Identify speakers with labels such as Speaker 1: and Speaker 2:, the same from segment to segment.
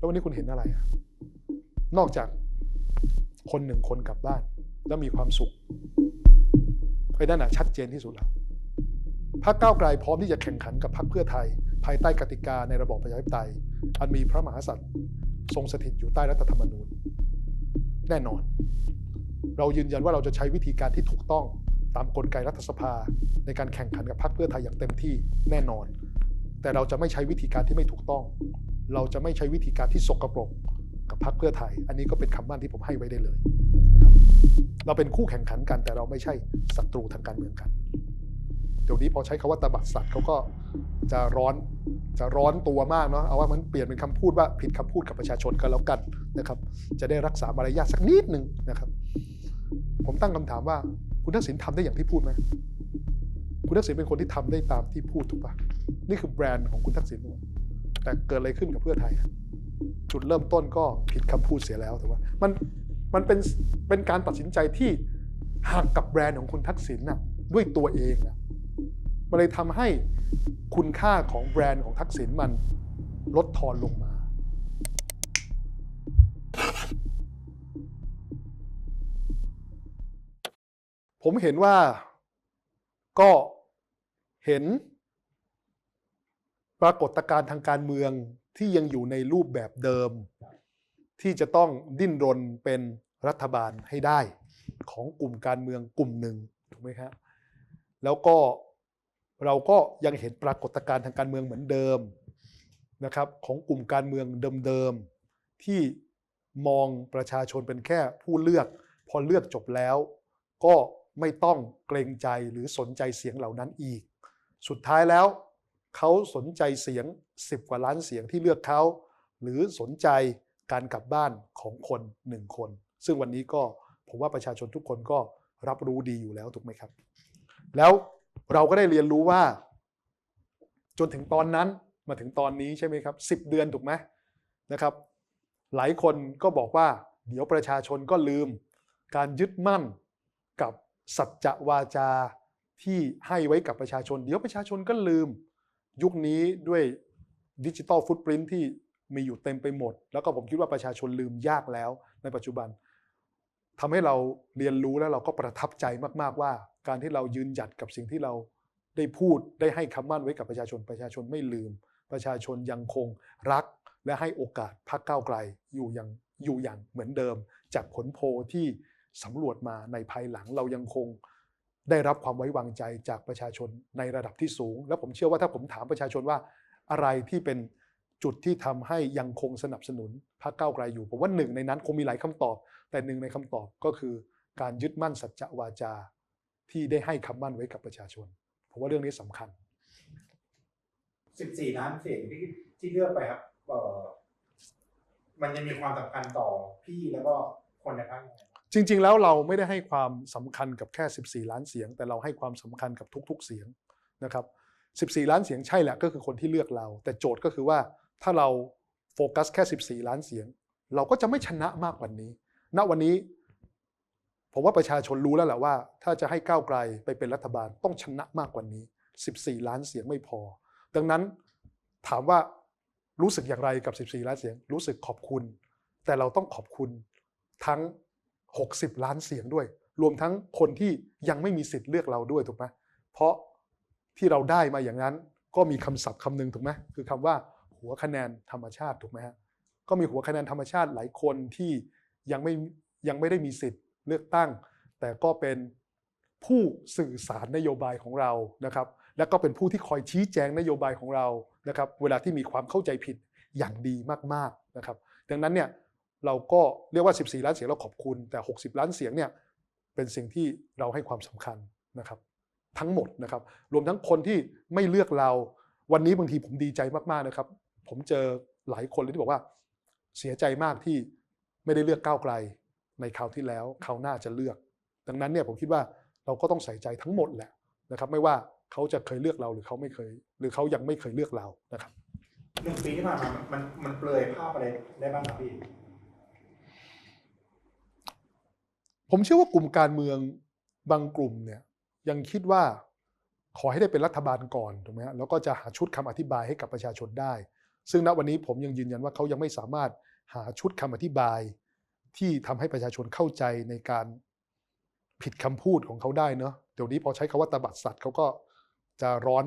Speaker 1: แล้ววันนี้คุณเห็นอะไร นอกจากคนหนึ่งคนกลับบ้าน แล้วมีความสุขไอ้นั่นอะชัดเจนที่สุดแล้วพรรคก้าวไกลพร้อมที่จะแข่งขันกับพรรคเพื่อไทย ภายใต้กติกาในระบอบประชาธิปไตย อันมีพระมหากษัตริย์ ทรงสถิตอยู่ใต้รัฐธรรมนูญ แน่นอน เรายืนยันว่าเราจะใช้วิธีการที่ถูกต้องตามกลไกรัฐสภา ในการแข่งขันกับพรรคเพื่อไทยอย่างเต็มที่แน่นอน แต่เราจะไม่ใช้วิธีการที่ไม่ถูกต้อง เราจะไม่ใช้วิธีการที่สกรปรกกับพรรคเพื่อไทย อันนี้ก็เป็นคำมั่นที่ผมให้ไว้ได้เลยนะครับเราเป็นคู่แข่งขันกันแต่เราไม่ใช่ศัตรูทางการเมืองกัน เดี๋ยวนี้พอใช้คาว่าตบัดสัตว์เขาก็จะร้อนจะร้อนตัวมากเนาะเอาว่ามันเปลี่ยนเป็นคำพูดว่าผิดคำพูดกับประชาชนกันแล้วกันนะครับ จะได้รักษามารยาทสักนิดหนึ่งนะครับ ผมตั้งคำถามว่าคุณทักษิณทำได้อย่างที่พูดไหมคุณทักษิณเป็นคนที่ทำได้ตามที่พูดถูกปะนี่คือแบรนด์ของคุณทักษิณ แต่เกิดอะไรขึ้นกับเพื่อไทย จุดเริ่มต้นก็ผิดคำพูดเสียแล้วถูกปะมันมันเป็นเป็นการตัดสินใจที่ห่างกับแบรนด์ของคุณทักษิณน่ะด้วยตัวเองอะมันเลยทำให้คุณค่าของแบรนด์ของทักษิณมันลดทอนลงมา ผมเห็นว่าก็เห็น ปรากฏการณ์ทางการเมืองที่ยังอยู่ในรูปแบบเดิม ที่จะต้องดิ้นรนเป็นรัฐบาลให้ได้ ของกลุ่มการเมืองกลุ่มหนึ่งถูกไหมครับแล้วก็เราก็ยังเห็นปรากฏการณ์ทางการเมืองเหมือนเดิมนะครับของกลุ่มการเมืองเดิมๆที่มองประชาชนเป็นแค่ผู้เลือก พอเลือกจบแล้ว ก็ไม่ต้องเกรงใจหรือสนใจเสียงเหล่านั้นอีก สุดท้ายแล้ว เขาสนใจเสียง 10 กว่าล้านเสียงที่เลือกเขาหรือสนใจการกลับบ้านของคนหนึ่งคน ซึ่งวันนี้ก็ผมว่าประชาชนทุกคนก็รับรู้ดีอยู่แล้วถูกไหมครับ แล้วเราก็ได้เรียนรู้ว่า จนถึงตอนนั้นมาถึงตอนนี้ใช่ไหมครับ10เดือนถูกไหมนะครับ หลายคนก็บอกว่า เดี๋ยวประชาชนก็ลืม การยึดมั่นกับสัจจะวาจาที่ให้ไว้กับประชาชน เดี๋ยวประชาชนก็ลืม ยุคนี้ด้วยดิจิตอลฟุตปรินที่มีอยู่เต็มไปหมด แล้วก็ผมคิดว่าประชาชนลืมยากแล้วในปัจจุบันทำให้เราเรียนรู้แล้วเราก็ประทับใจมากๆว่า การที่เรายืนหยัดกับสิ่งที่เราได้พูดได้ให้คำมั่นไว้กับประชาชนประชาชนไม่ลืม ประชาชนยังคงรัก และให้โอกาสพรรคก้าวไกลอยู่อย่างอยู่อย่างเหมือนเดิม จากผลโพลที่สำรวจมาในภายหลังเรายังคง ได้รับความไว้วางใจจากประชาชนในระดับที่สูง และผมเชื่อว่าถ้าผมถามประชาชนว่าอะไรที่เป็นจุดที่ทำให้ยังคงสนับสนุนพรรคก้าวไกลอยู่ ผมว่าหนึ่งในนั้นคงมีหลายคำตอบ แต่หนึ่งในคำตอบก็คือ การยึดมั่นสัจจะวาจาที่ได้ให้คำมั่นไว้กับประชาชน ผมว่าเรื่องนี้สำคัญ
Speaker 2: 14 ล้านเสียงที่ที่เลือกไปครับมันยังมีความสำคัญต่อพี่แล้วก็คนในพรรคยังไง
Speaker 1: จริง ๆ แล้วเราไม่ได้ให้ความสำคัญกับแค่ 14 ล้านเสียง แต่เราให้ความสำคัญกับทุก ๆ เสียงนะครับ14 ล้านเสียงใช่แหละก็คือคนที่เลือกเรา แต่โจทย์ก็คือว่าถ้าเราโฟกัสแค่ 14 ล้านเสียง เราก็จะไม่ชนะมากกว่านี้ ณวันนี้ ผมว่าประชาชนรู้แล้วแหละว่า ถ้าจะให้ก้าวไกลไปเป็นรัฐบาลต้องชนะมากกว่านี้ 14 ล้านเสียงไม่พอ ดังนั้นถามว่ารู้สึกอย่างไรกับ 14 ล้านเสียง รู้สึกขอบคุณ แต่เราต้องขอบคุณทั้ง 60 ล้านเสียงด้วย รวมทั้งคนที่ยังไม่มีสิทธิ์เลือกเราด้วยถูกไหมเพราะที่เราได้มาอย่างนั้นก็มีคำศัพท์คำหนึ่งถูกไหมคือคำว่าหัวคะแนนธรรมชาติถูกไหมฮะก็มีหัวคะแนนธรรมชาติหลายคนที่ยังไม่ยังไม่ได้มีสิทธิ์เลือกตั้ง แต่ก็เป็นผู้สื่อสารนโยบายของเรานะครับ และก็เป็นผู้ที่คอยชี้แจงนโยบายของเรานะครับ เวลาที่มีความเข้าใจผิดอย่างดีมากๆนะครับ ดังนั้นเนี่ย เราก็เรียกว่า 14 ล้านเสียงเราขอบคุณ แต่ 60 ล้านเสียงเนี่ยเป็นสิ่งที่เราให้ความสำคัญนะครับ ทั้งหมดนะครับ รวมทั้งคนที่ไม่เลือกเรา วันนี้บางทีผมดีใจมากๆนะครับ ผมเจอหลายคนเลยที่บอกว่าเสียใจมากที่ไม่ได้เลือกก้าวไกลในคราวที่แล้วคราวหน้าจะเลือก ดังนั้นเนี่ยผมคิดว่าเราก็ต้องใส่ใจทั้งหมดแหละนะครับ ไม่ว่าเขาจะเคยเลือกเราหรือเขาไม่เคย หรือเขายังไม่เคยเลือกเรานะครับ
Speaker 2: หนึ่งปีที่ผ่านมามันมันเปลยภาพอะไรได้บ้างครับพี่
Speaker 1: ผมเชื่อว่ากลุ่มการเมืองบางกลุ่มเนี่ยยังคิดว่าขอให้ได้เป็นรัฐบาลก่อนถูกไหมฮะแล้วก็จะหาชุดคำอธิบายให้กับประชาชนได้ ซึ่งณวันนี้ผมยังยืนยันว่าเขายังไม่สามารถหาชุดคำอธิบายที่ทำให้ประชาชนเข้าใจในการผิดคำพูดของเขาได้เนอะเดี๋ยวนี้พอใช้คาว่าตบัดสัตว์เขาก็จะร้อน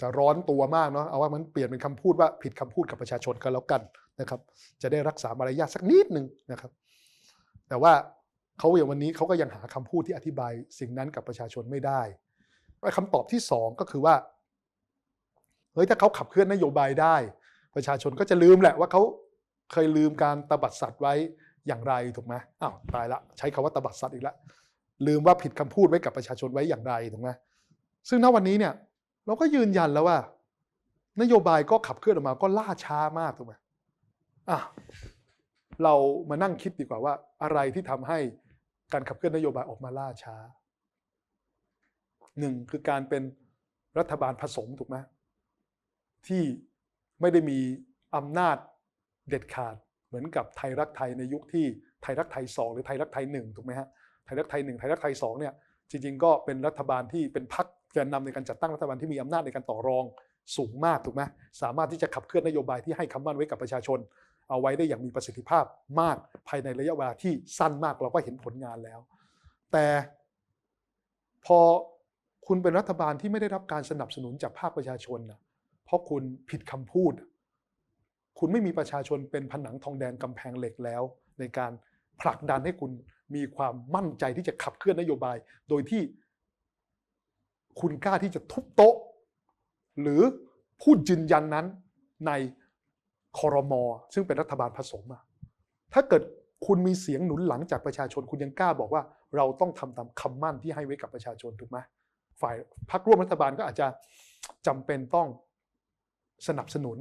Speaker 1: จะร้อนตัวมากเนาะเอาว่ามันเปลี่ยนเป็นคำพูดว่าผิดคำพูดกับประชาชนกันแล้วกันนะครับ จะได้รักษามารยาทสักนิดหนึ่งนะครับ แต่ว่า เขาอย่างวันนี้เขาก็ยังหาคำพูดที่อธิบายสิ่งนั้นกับประชาชนไม่ได้คำตอบที่สองก็คือว่าเฮ้ยถ้าเขาขับเคลื่อนนโยบายได้ ประชาชนก็จะลืมแหละว่าเขาเคยลืมการตบัดสัตว์ไว้อย่างไรถูกไหมอ้าวตายละใช้คำว่าตบัดสัตว์อีกแล้วลืมว่าผิดคำพูดไว้กับประชาชนไว้อย่างไรถูกไหมซึ่งณวันนี้เนี่ยเราก็ยืนยันแล้วว่า นโยบายก็ขับเคลื่อนออกมาก็ล่าช้ามากถูกไหมอะเรามานั่งคิดดีกว่าว่า อะไรที่ทำให้ การขับเคลื่อนนโยบายออกมาล่าช้าหนึ่งคือการเป็นรัฐบาลผสมถูกไหมที่ไม่ได้มีอำนาจเด็ดขาดเหมือนกับไทยรักไทยในยุคที่ไทยรักไทยสองหรือไทยรักไทยหนึ่งถูกไหมฮะไทยรักไทยหนึ่งไทยรักไทยสองเนี่ยจริงๆก็เป็นรัฐบาลที่เป็นพรรคแกนนำในการจัดตั้งรัฐบาลที่มีอำนาจในการต่อรองสูงมากถูกไหมสามารถที่จะขับเคลื่อนนโยบายที่ให้คำมั่นไว้กับประชาชน เอาไว้ได้อย่างมีประสิทธิภาพมากภายในระยะเวลาที่สั้นมากเราก็เห็นผลงานแล้ว แต่พอคุณเป็นรัฐบาลที่ไม่ได้รับการสนับสนุนจากภาคประชาชนนะเพราะคุณผิดคำพูด คุณไม่มีประชาชนเป็นผนังทองแดงกำแพงเหล็กแล้ว ในการผลักดันให้คุณมีความมั่นใจที่จะขับเคลื่อนนโยบาย โดยที่คุณกล้าที่จะทุบโต๊ะ หรือพูดยืนยันนั้นใน คอรมอซึ่งเป็นรัฐบาลผสมอะถ้าเกิดคุณมีเสียงหนุนหลังจากประชาชนคุณยังกล้าบอกว่า เราต้องทำตามคำมั่นที่ให้ไว้กับประชาชนถูกไหมฝ่ายพรรคร่วมรัฐบาลก็อาจจะจำเป็นต้องสนับสนุน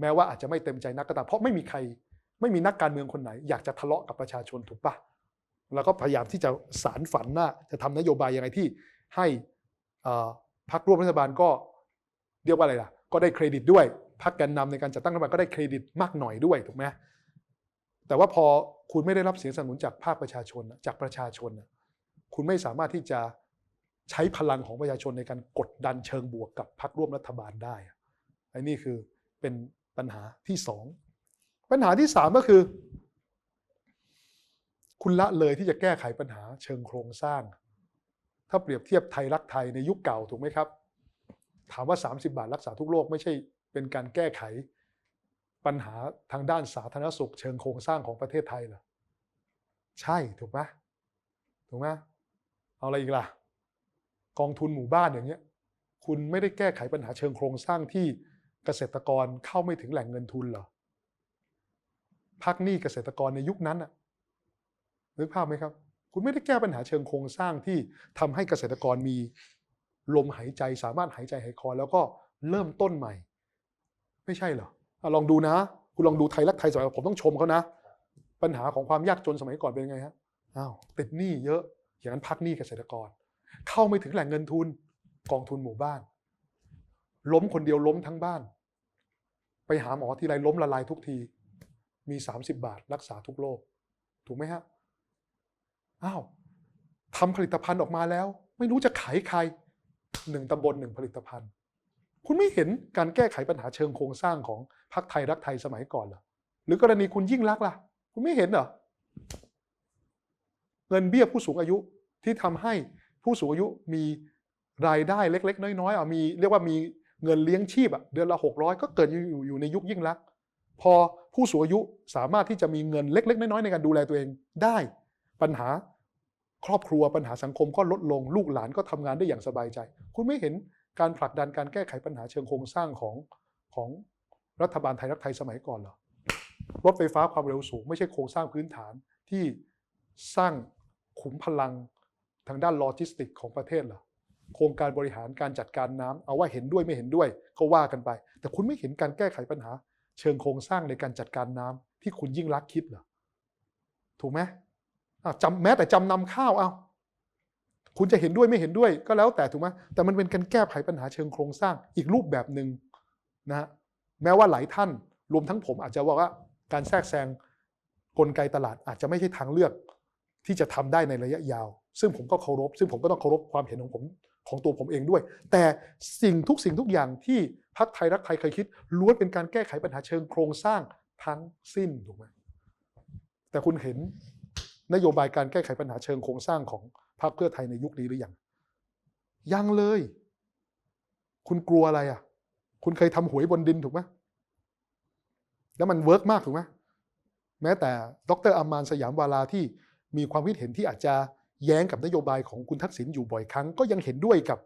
Speaker 1: แม้ว่าอาจจะไม่เต็มใจนักก็ตามเพราะไม่มีใครไม่มีนักการเมืองคนไหน อยากจะทะเลาะกับประชาชนถูกปะแล้วก็พยายามที่จะสารฝันว่าจะทำนโยบายยังไงที่ให้พรรคร่วมรัฐบาลก็เรียกว่าอะไรล่ะ ก็ได้เครดิตด้วย พรรคแกนนำในการจัดตั้งรัฐบาลก็ได้เครดิตมากหน่อยด้วยถูกไหมแต่ว่าพอคุณไม่ได้รับเสียงสนับสนุนจากภาคประชาชนจากประชาชน คุณไม่สามารถที่จะใช้พลังของประชาชนในการกดดันเชิงบวกกับพรรคร่วมรัฐบาลได้ไอ้นี่คือเป็นปัญหาที่สองปัญหาที่สามก็คือ คุณละเลยที่จะแก้ไขปัญหาเชิงโครงสร้าง ถ้าเปรียบเทียบไทยรักไทยในยุคเก่าถูกไหมครับ ถามว่า 30 บาทรักษาทุกโรคไม่ใช่ เป็นการแก้ไขปัญหาทางด้านสาธารณสุข เชิงโครงสร้างของประเทศไทยเหรอใช่ถูกไหมถูกไหมเอาอะไรอีกล่ะ กองทุนหมู่บ้านอย่างเงี้ย คุณไม่ได้แก้ไขปัญหาเชิงโครงสร้างที่เกษตรกรเข้าไม่ถึงแหล่งเงินทุนเหรอพักหนี้เกษตรกรในยุคนั้นอะนึกภาพไหมครับ คุณไม่ได้แก้ปัญหาเชิงโครงสร้างที่ทำให้เกษตรกรมีลมหายใจสามารถหายใจหายคอแล้วก็เริ่มต้นใหม่ ไม่ใช่เหรออลองดูนะ คุณลองดูไทยรักไทยสมัยผมต้องชมเขานะ ปัญหาของความยากจนสมัยก่อนเป็นยังไงฮะอ้าวติดหนี้เยอะอย่างนั้นพักหนี้เกษตรกร เข้าไม่ถึงแหล่งเงินทุนกองทุนหมู่บ้าน ล้มคนเดียวล้มทั้งบ้าน ไปหาหมอที่ไรล้มละลายทุกที มี 30 บาท รักษาทุกโรคถูกไหมฮะอ้าวทำผลิตภัณฑ์ออกมาแล้ว ไม่รู้จะขายใครหนึ่งตำบลหนึ่งผลิตภัณฑ์ คุณไม่เห็นการแก้ไขปัญหาเชิงโครงสร้างของพรรคไทยรักไทยสมัยก่อนเหรอหรือกรณีคุณยิ่งรักล่ะ คุณไม่เห็นเหรอเงินเบี้ยผู้สูงอายุที่ทำให้ผู้สูงอายุมีรายได้เล็ก ๆ น้อยๆอะมีเรียกว่ามีเงินเลี้ยงชีพอะเดือนละหกร้อยก็เกิดอยู่อยู่ในยุคยิ่งรัก พอผู้สูงอายุสามารถที่จะมีเงินเล็ก ๆ น้อยๆในการดูแลตัวเองได้ปัญหาครอบครัวปัญหาสังคมก็ลดลงลูกหลานก็ทำงานได้อย่างสบายใจ คุณไม่เห็น การผลักดันการแก้ไขปัญหาเชิงโครงสร้างของของรัฐบาลไทยรักไทยสมัยก่อนเหรอรถไฟฟ้าความเร็วสูงไม่ใช่โครงสร้างพื้นฐานที่สร้างขุมพลังทางด้านโลจิสติกของประเทศเหรอโครงการบริหารการจัดการน้ำเอาว่าเห็นด้วยไม่เห็นด้วยก็ว่ากันไป แต่คุณไม่เห็นการแก้ไขปัญหา เชิงโครงสร้างในการจัดการน้ำที่คุณยิ่งรักคิดเหรอถูกไหมจำแม้แต่จำนำข้าวเอา คุณจะเห็นด้วยไม่เห็นด้วยก็แล้วแต่ถูกไหมแต่มันเป็นการแก้ไขปัญหาเชิงโครงสร้างอีกรูปแบบหนึ่งนะฮะแม้ว่าหลายท่านรวมทั้งผมอาจจะว่าว่าการแทรกแซงกลไกตลาดอาจจะไม่ใช่ทางเลือกที่จะทำได้ในระยะยาว ซึ่งผมก็เคารพ ซึ่งผมก็ต้องเคารพความเห็นของผมของตัวผมเองด้วย แต่สิ่งทุกสิ่งทุกอย่างที่พรรคไทยรักไทยเคยคิดล้วนเป็นการแก้ไขปัญหาเชิงโครงสร้างทั้งสิ้นถูกไหมแต่คุณเห็นนโยบายการแก้ไขปัญหาเชิงโครงสร้างของ พรรคเพื่อไทยในยุคนี้หรือยังยังเลย คุณกลัวอะไรอะ คุณเคยทำหวยบนดินถูกไหมแล้วมันเวิร์กมากถูกไหมแม้แต่ดรอามานสยามวาลาที่มีความคิดเห็นที่อาจจะแย้งกับนโยบายของคุณทักษิณอยู่บ่อยครั้ง ก็ยังเห็นด้วยกับ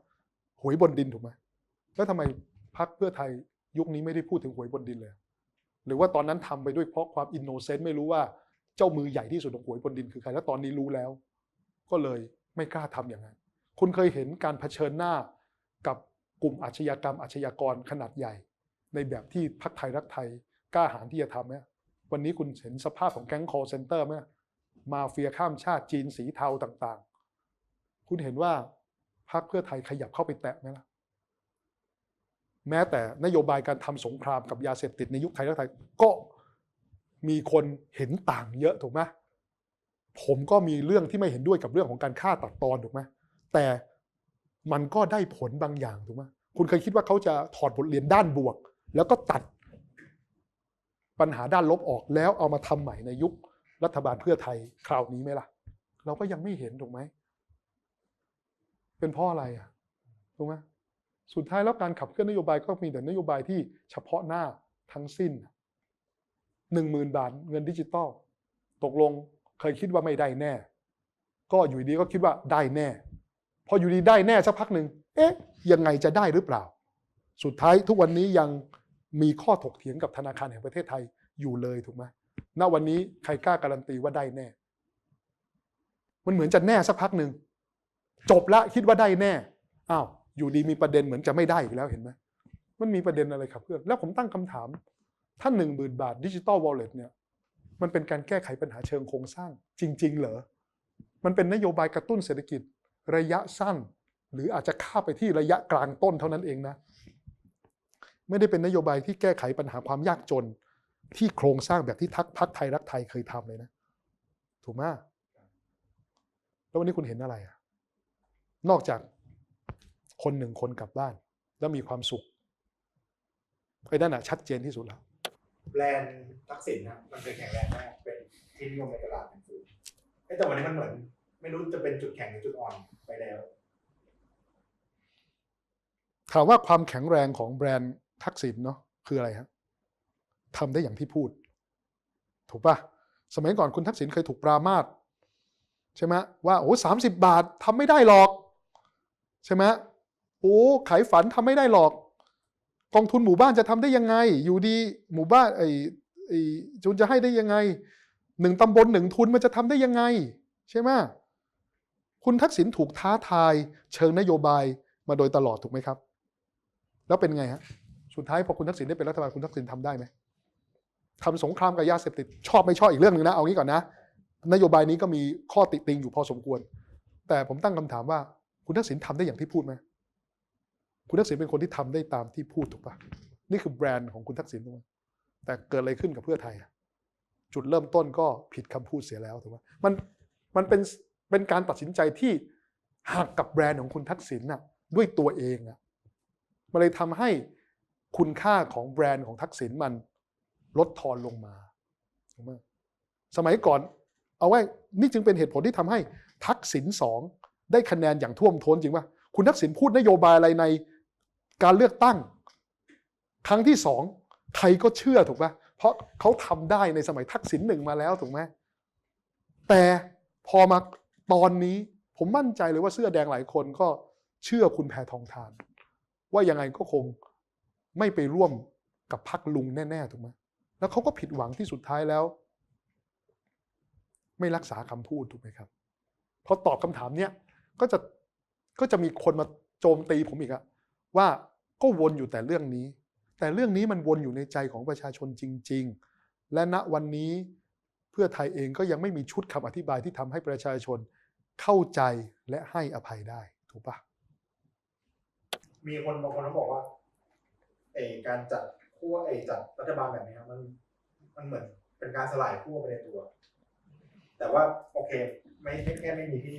Speaker 1: หวยบนดินถูกไหมแล้วทำไมพรรคเพื่อไทยยุคนี้ไม่ได้พูดถึงหวยบนดินเลย หรือว่าตอนนั้นทำไปด้วยเพราะความอินโนเซนต์ไม่รู้ว่าเจ้ามือใหญ่ที่สุดของหวยบนดินคือใครแล้วตอนนี้รู้แล้ว ก็เลย ไม่กล้าทำอย่างนั้น คุณเคยเห็นการเผชิญหน้ากับกลุ่มอาชญากรรมอาชญากรขนาดใหญ่ ในแบบที่พรรคไทยรักไทยกล้าหาญที่จะทำไหมวันนี้คุณเห็นสภาพของแก๊ง call center ไหมมาเฟียข้ามชาติจีนสีเทาต่างๆ คุณเห็นว่าพรรคเพื่อไทยขยับเข้าไปแตะไหมล่ะแม้แต่นโยบายการทำสงครามกับยาเสพติดในยุคไทยรักไทยก็มีคนเห็นต่างเยอะถูกไหม ผมก็มีเรื่องที่ไม่เห็นด้วยกับเรื่องของการฆ่าตัดตอนถูกไหมแต่มันก็ได้ผลบางอย่างถูกไหมคุณเคยคิดว่าเขาจะถอดบทเรียนด้านบวก แล้วก็ตัดปัญหาด้านลบออกแล้วเอามาทำใหม่ในยุครัฐบาลเพื่อไทยคราวนี้ไหมล่ะ เราก็ยังไม่เห็นถูกไหมเป็นเพราะอะไรอะถูกไหมสุดท้ายแล้วการขับเคลื่อนนโยบายก็มีแต่นโยบายที่เฉพาะหน้าทั้งสิ้นหนึ่งหมื่นบาทเงินดิจิตอลตกลง เคยคิดว่าไม่ได้แน่ ก็อยู่ดีก็คิดว่าได้แน่ พออยู่ดีได้แน่สักพักหนึ่งเอ๊ะ ยังไงจะได้หรือเปล่า สุดท้ายทุกวันนี้ยังมีข้อถกเถียงกับธนาคารแห่งประเทศไทยอยู่เลยถูกไหมณวันนี้ใครกล้าการันตีว่าได้แน่ มันเหมือนจะแน่สักพักหนึ่งจบละคิดว่าได้แน่อ้าวอยู่ดีมีประเด็นเหมือนจะไม่ได้อีกแล้วเห็นไหมมันมีประเด็นอะไรครับเพื่อนแล้วผมตั้งคำถาม ถ้าหนึ่งหมื่นบาทดิจิตอลวอลเล็ตเนี่ย มันเป็นการแก้ไขปัญหาเชิงโครงสร้างจริง ๆ เหรอ มันเป็นนโยบายกระตุ้นเศรษฐกิจระยะสั้น หรืออาจจะข้าไปที่ระยะกลางต้นเท่านั้นเองนะ ไม่ได้เป็นนโยบายที่แก้ไขปัญหาความยากจน ที่โครงสร้างแบบที่ทักพักไทยรักไทยเคยทำเลยนะ ถูกไหมแล้ววันนี้คุณเห็นอะไรอะนอกจากคนหนึ่งคนกลับบ้าน แล้วมีความสุขไอ้นั่นอะชัดเจนที่สุดแล้ว
Speaker 2: แบรนด์ทักษิณนะมันเคยแข็งแรงมากเป็นที่นิยมในตลาดหนังสือเอ้ยแต่วันนี้มันเหมือน ไม่รู้จะเป็นจุดแข็งหรือจุดอ่อนไปแล้ว
Speaker 1: ถามว่าความแข็งแรงของแบรนด์ทักษิณเนาะคืออะไรครับทำได้อย่างที่พูด ถูกปะสมัยก่อนคุณทักษิณเคยถูกปรามาสใช่ไหมว่าโอ้สามสิบบาททำไม่ได้หรอก ใช่ไหมโอ้ขายฝันทำไม่ได้หรอก กองทุนหมู่บ้านจะทำได้ยังไง อยู่ดีหมู่บ้านไอ้ไอ้จุนจะให้ได้ยังไงหนึ่งตำบลหนึ่งทุนมันจะทำได้ยังไง ใช่ไหมคุณทักษิณถูกท้าทายเชิงนโยบายมาโดยตลอดถูกไหมครับ แล้วเป็นไงฮะสุดท้ายพอคุณทักษิณได้เป็นรัฐบาลคุณทักษิณทำได้ไหมทำสงครามกับยาเสพติดชอบไม่ชอบอีกเรื่องหนึ่งนะเอางี้ก่อนนะ นโยบายนี้ก็มีข้อติติงอยู่พอสมควร แต่ผมตั้งคำถามว่าคุณทักษิณทำได้อย่างที่พูดไหม คุณทักษิณเป็นคนที่ทำได้ตามที่พูดถูกปะนี่คือแบรนด์ของคุณทักษิณถูกไหมแต่เกิดอะไรขึ้นกับเพื่อไทยอะจุดเริ่มต้นก็ผิดคำพูดเสียแล้วถูกไหมมันมันเป็นเป็นการตัดสินใจที่หักกับแบรนด์ของคุณทักษิณน่ะด้วยตัวเองอะมันเลยทำให้คุณค่าของแบรนด์ของทักษิณมันลดทอนลงมาถูกไหมสมัยก่อนเอาไว้นี่จึงเป็นเหตุผลที่ทำให้ทักษิณสองได้คะแนนอย่างท่วมท้นจริงว่าคุณทักษิณพูดนโยบายอะไรใน การเลือกตั้ง ครั้งที่สองใครก็เชื่อถูกไหมเพราะเขาทำได้ในสมัยทักษิณหนึ่งมาแล้วถูกไหมแต่พอมาตอนนี้ผมมั่นใจเลยว่าเสื้อแดงหลายคนก็เชื่อคุณแพทองทาน ว่ายังไงก็คงไม่ไปร่วมกับพักลุงแน่ ๆ ถูกไหมแล้วเขาก็ผิดหวังที่สุดท้ายแล้ว ไม่รักษาคำพูดถูกไหมครับพอตอบคำถามเนี้ยก็จะก็จะมีคนมาโจมตีผมอีกอะ ว่าก็วนอยู่แต่เรื่องนี้ แต่เรื่องนี้มันวนอยู่ในใจของประชาชนจริง ๆ และณวันนี้เพื่อไทยเองก็ยังไม่มีชุดคำอธิบายที่ทำให้ประชาชนเข้าใจและให้อภัยได้ถูกปะ
Speaker 2: มีคนบางคนเขาบอกว่าเออการจัดขั้วเออจัดรัฐบาลแบบนี้ครับมันมันเหมือนเป็นการสลายขั้วไปในตัว แต่ว่าโอเค ไม่ไม่แค่ไม่มีที่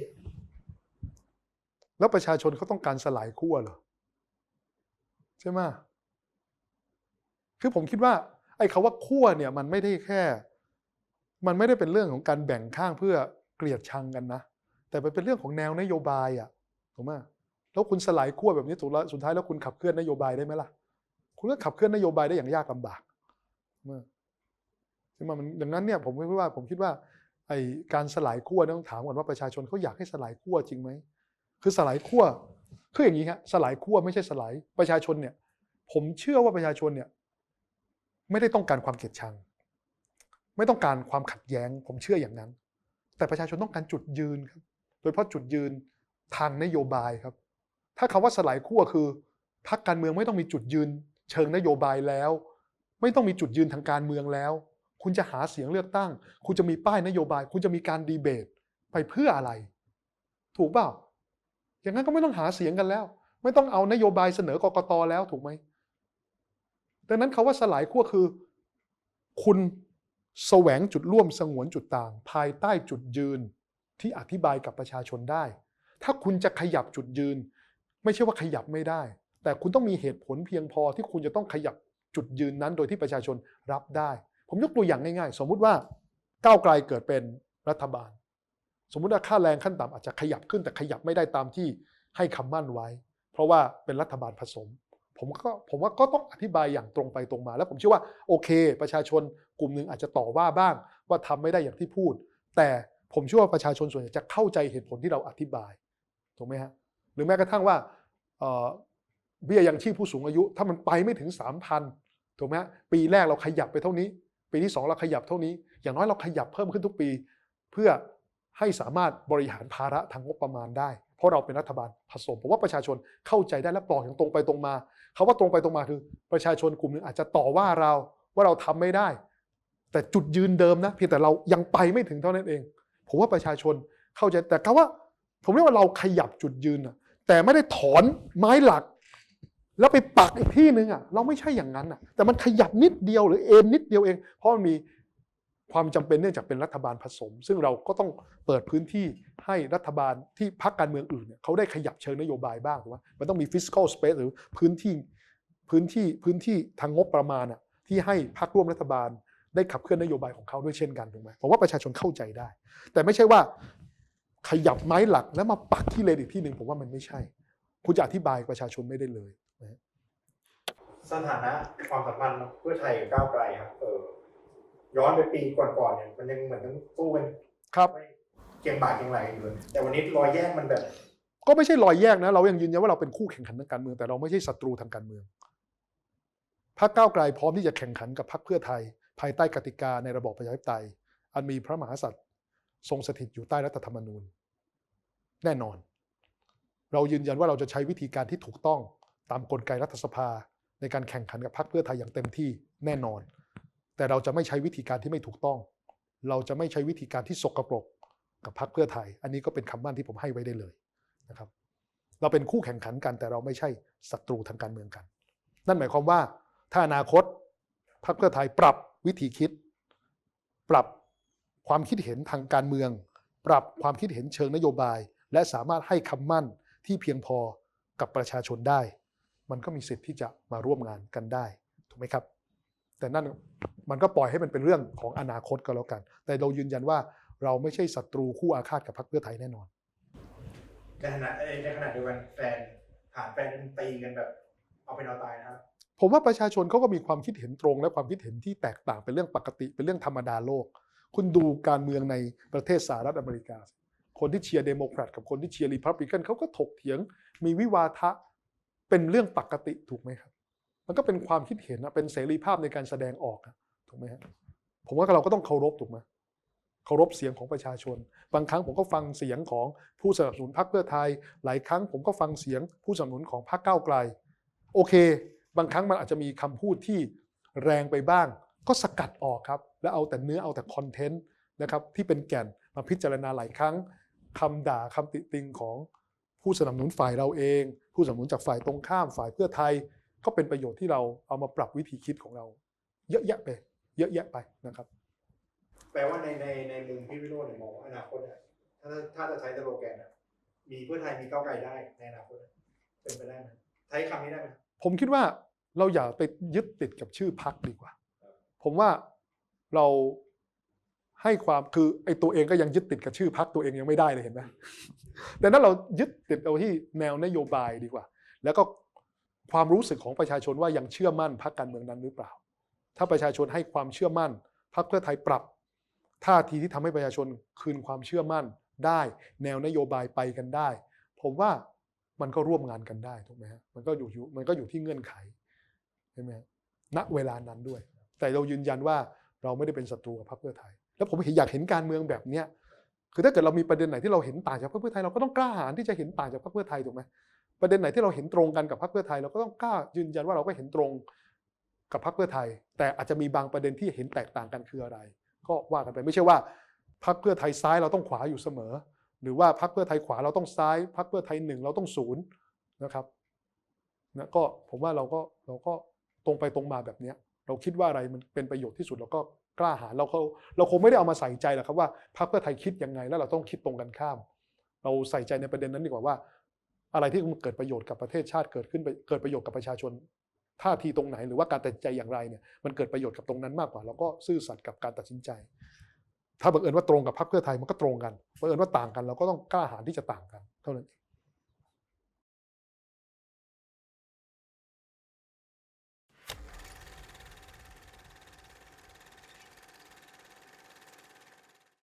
Speaker 1: แล้วประชาชนเขาต้องการสลายขั้วเหรอ ใช่ไหมคือผมคิดว่า ไอ้คาว่าขั้วเนี่ยมันไม่ได้แค่ มันไม่ได้เป็นเรื่องของการแบ่งข้างเพื่อเกลียดชังกันนะ แต่มันเป็นเรื่องของแนวนโยบายอะถูกไหมแล้วคุณสลายขั้วแบบนี้ถูกแล้วสุดท้ายแล้วคุณขับเคลื่อนนโยบายได้ไหมล่ะ คุณก็ขับเคลื่อนนโยบายได้อย่างยากลำบากใช่ไหมมันดังนั้นเนี่ยผมคิดว่า ผมคิดว่า ไอ้การสลายขั้วต้องถามก่อนว่าประชาชนเขาอยากให้สลายขั้วจริงไหม คือสลายขั้ว คืออย่างนี้ครับสลายขั้วไม่ใช่สลายประชาชนเนี่ย ผมเชื่อว่าประชาชนเนี่ย ไม่ได้ต้องการความเกลียดชัง ไม่ต้องการความขัดแย้ง ผมเชื่ออย่างนั้น แต่ประชาชนต้องการจุดยืนครับ โดยเฉพาะจุดยืนทางนโยบายครับ ถ้าคำว่าสลายขั้วคือพรรคการเมืองไม่ต้องมีจุดยืน เชิงนโยบายแล้ว ไม่ต้องมีจุดยืนทางการเมืองแล้ว คุณจะหาเสียงเลือกตั้ง คุณจะมีป้ายนโยบาย คุณจะมีการดีเบตไปเพื่ออะไร ถูกเปล่า อย่างนั้นก็ไม่ต้องหาเสียงกันแล้ว ไม่ต้องเอานโยบายเสนอกกตแล้วถูกไหมดังนั้นคาว่าสลายขั้วคือ คุณแสวงจุดร่วมสงวนจุดต่าง ภายใต้จุดยืนที่อธิบายกับประชาชนได้ ถ้าคุณจะขยับจุดยืน ไม่ใช่ว่าขยับไม่ได้ แต่คุณต้องมีเหตุผลเพียงพอที่คุณจะต้องขยับจุดยืนนั้น โดยที่ประชาชนรับได้ ผมยกตัวอย่างง่ายๆ สมมุติว่าก้าวไกลเกิดเป็นรัฐบาล สมมุติว่าค่าแรงขั้นต่ำอาจจะขยับขึ้นแต่ขยับไม่ได้ตามที่ให้คำมั่นไว้ เพราะว่าเป็นรัฐบาลผสม ผมก็ผมว่าก็ต้องอธิบายอย่างตรงไปตรงมา แล้วผมเชื่อว่าโอเค ประชาชนกลุ่มหนึ่งอาจจะต่อว่าบ้าง ว่าทำไม่ได้อย่างที่พูด แต่ผมเชื่อว่าประชาชนส่วนใหญ่จะเข้าใจเหตุผลที่เราอธิบายถูกไหมฮะหรือแม้กระทั่งว่าเอ่อเบี้ยยังชีพผู้สูงอายุ ถ้ามันไปไม่ถึง3,000ถูกไหมฮะปีแรกเราขยับไปเท่านี้ ปีที่ 2 เราขยับเท่านี้ อย่างน้อยเราขยับเพิ่มขึ้นทุกปี เพื่อ ให้สามารถบริหารภาระทางงบประมาณได้ เพราะเราเป็นรัฐบาลผสมผมว่าประชาชนเข้าใจได้และบอกอย่างตรงไปตรงมาคาว่าตรงไปตรงมาคือ ประชาชนกลุ่มหนึ่งอาจจะต่อว่าเราว่าเราทำไม่ได้ แต่จุดยืนเดิมนะเพียงแต่เรายังไปไม่ถึงเท่านั้นเอง ผมว่าประชาชนเข้าใจแต่คำว่า ผมเรียกว่าเราขยับจุดยืนอะแต่ไม่ได้ถอนไม้หลัก แล้วไปปักอีกที่หนึ่งอะเราไม่ใช่อย่างนั้นอะแต่มันขยับนิดเดียวหรือเอ็นนิดเดียวเอง เพราะมันมี ความจำเป็นเนื่องจากเป็นรัฐบาลผสม ซึ่งเราก็ต้องเปิดพื้นที่ให้รัฐบาลที่พรรคการเมืองอื่นเนี่ยเขาได้ขยับเชิงนโยบายบ้างถูกไหมมันต้องมี fiscal space หรือพื้นที่พื้นที่พื้นที่ทางงบประมาณอะที่ให้พรรคร่วมรัฐบาล ได้ขับเคลื่อนนโยบายของเขาด้วยเช่นกันถูกไหมผมว่าประชาชนเข้าใจได้ แต่ไม่ใช่ว่าขยับไม้หลักแล้วมาปักที่เลนอีกที่หนึ่งผมว่ามันไม่ใช่ คุณจะอธิบายประชาชนไม่ได้เลย
Speaker 2: สถานะความสัมพันธ์เพื่อไทยกับก้าวไกลครับเออ ย้อนไปปีก่อนๆเนี่ยมันยังเหมือนต้องสู้กัน
Speaker 1: ครับ
Speaker 2: ไม่เกียงบ่าเกียงไหลกันอยู่เลยแต่วันนี้รอยแยกมันแบบ
Speaker 1: ก็ไม่ใช่รอยแยกนะ เรายังยืนยันว่าเราเป็นคู่แข่งขันทางการเมืองแต่เราไม่ใช่ศัตรูทางการเมืองพรรคก้าวไกลพร้อมที่จะแข่งขันกับพรรคเพื่อไทย ภายใต้กติกาในระบอบประชาธิปไตย อันมีพระมหากษัตริย์ทรงสถิตอยู่ใต้รัฐธรรมนูญ แน่นอน เรายืนยันว่าเราจะใช้วิธีการที่ถูกต้องตามกลไกรัฐสภา ในการแข่งขันกับพรรคเพื่อไทยอย่างเต็มที่แน่นอน แต่เราจะไม่ใช้วิธีการที่ไม่ถูกต้อง เราจะไม่ใช้วิธีการที่สกปรกกับพรรคเพื่อไทย อันนี้ก็เป็นคำมั่นที่ผมให้ไว้ได้เลยนะครับ เราเป็นคู่แข่งขันกันแต่เราไม่ใช่ศัตรูทางการเมืองกัน นั่นหมายความว่าถ้าอนาคตพรรคเพื่อไทยปรับวิธีคิด ปรับความคิดเห็นทางการเมือง ปรับความคิดเห็นเชิงนโยบาย และสามารถให้คำมั่นที่เพียงพอกับประชาชนได้ มันก็มีสิทธิ์ที่จะมาร่วมงานกันได้ ถูกไหมครับ แต่นั่นมันก็ปล่อยให้มันเป็นเรื่องของอนาคตก็แล้วกัน แต่เรายืนยันว่าเราไม่ใช่ศัตรูคู่อาฆาตกับพรรคเพื่อไทยแน่นอน
Speaker 2: ในขณะเอ้ยในขณะเดียวกันแฟนผ่านแฟนกันตีกันแบบเอาเป็นเอาตายนะครับ
Speaker 1: ผมว่าประชาชนเขาก็มีความคิดเห็นตรง และความคิดเห็นที่แตกต่างเป็นเรื่องปกติเป็นเรื่องธรรมดาโลก คุณดูการเมืองในประเทศสหรัฐอเมริกา คนที่เชียร์เดโมแครตกับคนที่เชียร์รีพับลิกันเขาก็ถกเถียงมีวิวาทะเป็นเรื่องปกติถูกไหมครับ มันก็เป็นความคิดเห็นนะเป็นเสรีภาพในการแสดงออกถูกไหมครับผมว่าเราก็ต้องเคารพถูกไหมเคารพเสียงของประชาชน บางครั้งผมก็ฟังเสียงของผู้สนับสนุนพรรคเพื่อไทย หลายครั้งผมก็ฟังเสียงผู้สนับสนุนของพรรคก้าวไกล โอเค บางครั้งมันอาจจะมีคำพูดที่แรงไปบ้าง ก็สกัดออกครับ แล้วเอาแต่เนื้อเอาแต่คอนเทนต์นะครับที่เป็นแก่นมาพิจารณาหลายครั้งคำด่าคำติติงของผู้สนับสนุนฝ่ายเราเอง ผู้สนับสนุนจากฝ่ายตรงข้ามฝ่ายเพื่อไทย ก็เป็นประโยชน์ที่เราเอามาปรับวิธีคิดของเรา เยอะแยะไป เยอะแยะไปนะครับ
Speaker 2: แปลว่าในในในมุมพี่วิโรจน์เนี่ยมองว่าอนาคตเนี่ยถ้าถ้าจะใช้สโลแกนอะมีเพื่อไทยมีก้าวไกลได้ในอนาคตเป็นไปได้ไหมใช้คำนี้ได้ไหม
Speaker 1: ผมคิดว่าเราอย่าไปยึดติดกับชื่อพักดีกว่า ผมว่าเราให้ความคือไอ้ตัวเองก็ยังยึดติดกับชื่อพักตัวเองยังไม่ได้เลยเห็นไหมแต่นั้นเรายึดติดเอาที่แนวนโยบายดีกว่า แล้วก็ ความรู้สึกของประชาชนว่ายังเชื่อมั่นพรรคการเมืองนั้นหรือเปล่า ถ้าประชาชนให้ความเชื่อมั่นพรรคเพื่อไทยปรับท่าทีที่ทำให้ประชาชนคืนความเชื่อมั่นได้ แนวนโยบายไปกันได้ ผมว่ามันก็ร่วมงานกันได้ถูกไหมฮะมันก็อยู่มันก็อยู่ที่เงื่อนไขใช่ไหมฮะณเวลานั้นด้วย แต่เรายืนยันว่าเราไม่ได้เป็นศัตรูกับพรรคเพื่อไทย แล้วผมเห็นอยากเห็นการเมืองแบบเนี้ยคือถ้าเกิดเรามีประเด็นไหนที่เราเห็นต่างจากพรรคเพื่อไทยเราก็ต้องกล้าหาญที่จะเห็นต่างจากพรรคเพื่อไทยถูกไหม ประเด็นไหนที่เราเห็นตรงกันกับพรรคเพื่อไทยเราก็ต้องกล้ายืนยันว่าเราก็เห็นตรงกับพรรคเพื่อไทย แต่อาจจะมีบางประเด็นที่เห็นแตกต่างกันคืออะไร ก็ว่ากันไปไม่ใช่ว่าพรรคเพื่อไทยซ้ายเราต้องขวาอยู่เสมอ หรือว่าพรรคเพื่อไทยขวาเราต้องซ้ายพรรคเพื่อไทยหนึ่งเราต้องศูนย์นะครับนะก็ผมว่าเราก็เราก็ตรงไปตรงมาแบบนี้เราคิดว่าอะไรมันเป็นประโยชน์ที่สุดเราก็กล้าหาญเราเขาเราคงไม่ได้เอามาใส่ใจหรอกครับว่าพรรคเพื่อไทยคิดยังไงแล้วเราต้องคิดตรงกันข้าม เราใส่ใจในประเด็นนั้นดีกว่าว่า อะไรที่มันเกิดประโยชน์กับประเทศชาติเกิดขึ้นเกิดประโยชน์กับประชาชนท่าทีตรงไหนหรือว่าการตัดใจอย่างไรเนี่ยมันเกิดประโยชน์กับตรงนั้นมากกว่าเราก็ซื่อสัตย์กับการตัดสินใจ ถ้าบังเอิญว่าตรงกับพรรคเพื่อไทยมันก็ตรงกันบังเอิญว่าต่างกันเราก็ต้องกล้าหาญที่จะต่างกัน เท่านั้นเอง